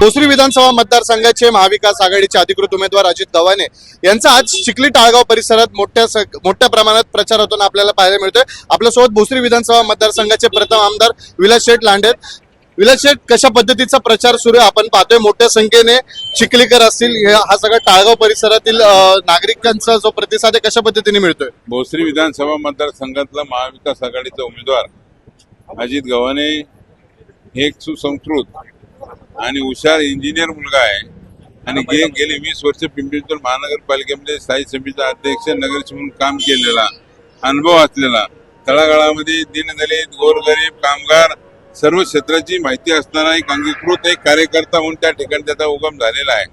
भोसरी विधानसभा मतदारसंघाचे महाविकास आघाडीचे अधिकृत उमेदवार अजित दवाने यांचा आज चिखली टाळगाव परिसरात मोठ्या मोठ्या प्रमाणात प्रचार होताना आपल्याला पाहायला मिळतोय. आपल्यासोबत भोसरी विधानसभा मतदारसंघाचे प्रथम आमदार विलास शेठ लांडे विलास शेठ कशा पद्धतीचा प्रचार सुरू आहे? आपण पाहतोय मोठ्या संख्येने चिखलीकर असतील. हे- हा सगळा टाळगाव परिसरातील नागरिकांचा जो प्रतिसाद आहे कशा पद्धतीने मिळतोय? भोसरी विधानसभा मतदारसंघातला महाविकास आघाडीचा उमेदवार अजित गव्हाणे हे एक सुसंस्कृत आणि हुशार इंजिनियर मुलगा आहे. आणि गे गेली वीस वर्ष पिंपरी महानगरपालिकेमध्ये स्थायी समितीचा अध्यक्ष नगरसेवक म्हणून काम केलेला अनुभव असलेला. तळागाळामध्ये दीनदलित गोरगरीब कामगार सर्व क्षेत्राची माहिती असणारा एक अंगीकृत एक कार्यकर्ता म्हणून त्या ठिकाणी त्याचा उगम झालेला आहे.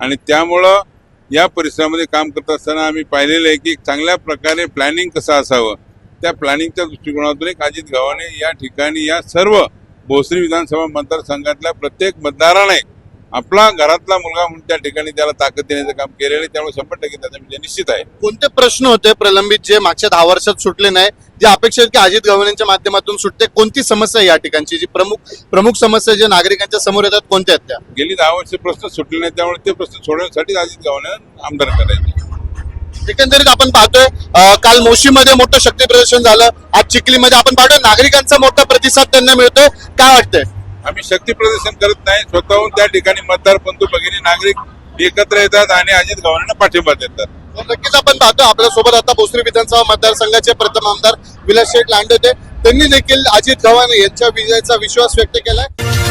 आणि त्यामुळं या परिसरामध्ये काम करत असताना आम्ही पाहिलेलं आहे की चांगल्या प्रकारे प्लॅनिंग कसं असावं. त्या प्लॅनिंगच्या दृष्टिकोनातून एक अजित गव्हाणे या ठिकाणी या सर्व भोसरी विधानसभा मतदारसंघातल्या प्रत्येक मतदाराने आपला घरातला मुलगा म्हणून त्या ठिकाणी त्याला ताकद देण्याचं काम केलेलं आहे. त्यामुळे शंभर टक्के त्याचा विजय निश्चित आहे. कोणते प्रश्न होते प्रलंबित जे मागच्या दहा वर्षात सुटले नाही जे अपेक्षा की अजित गव्हाणेंच्या माध्यमातून सुटते? कोणती समस्या या ठिकाणची? जी प्रमुख प्रमुख समस्या जे नागरिकांच्या समोर येतात कोणत्या आहेत त्या? गेली दहा वर्ष प्रश्न सुटले नाही त्यामुळे ते प्रश्न सोडवण्यासाठी अजित गव्हाणे आमदार करायचे. एकंदरीत आपण पाहतोय काल मोशीमध्ये मोठं शक्ती प्रदर्शन झालं. आज चिखलीमध्ये आपण पाहतोय नागरिकांचा मोठा प्रतिसाद त्यांना मिळतोय. काय वाटतंय? आम्ही शक्ती प्रदर्शन करत नाही. स्वतःहून त्या ठिकाणी मतदार बंधू भगिनी नागरिक एकत्र येतात आणि अजित गव्हाणेंना पाठिंबा देतात. नक्कीच आपण पाहतो आपल्यासोबत आता भोसरी विधानसभा मतदारसंघाचे प्रथम आमदार विलास शेठ लांडे होते त्यांनी देखील अजित गव्हाणे यांच्या विजयाचा विश्वास व्यक्त केलाय.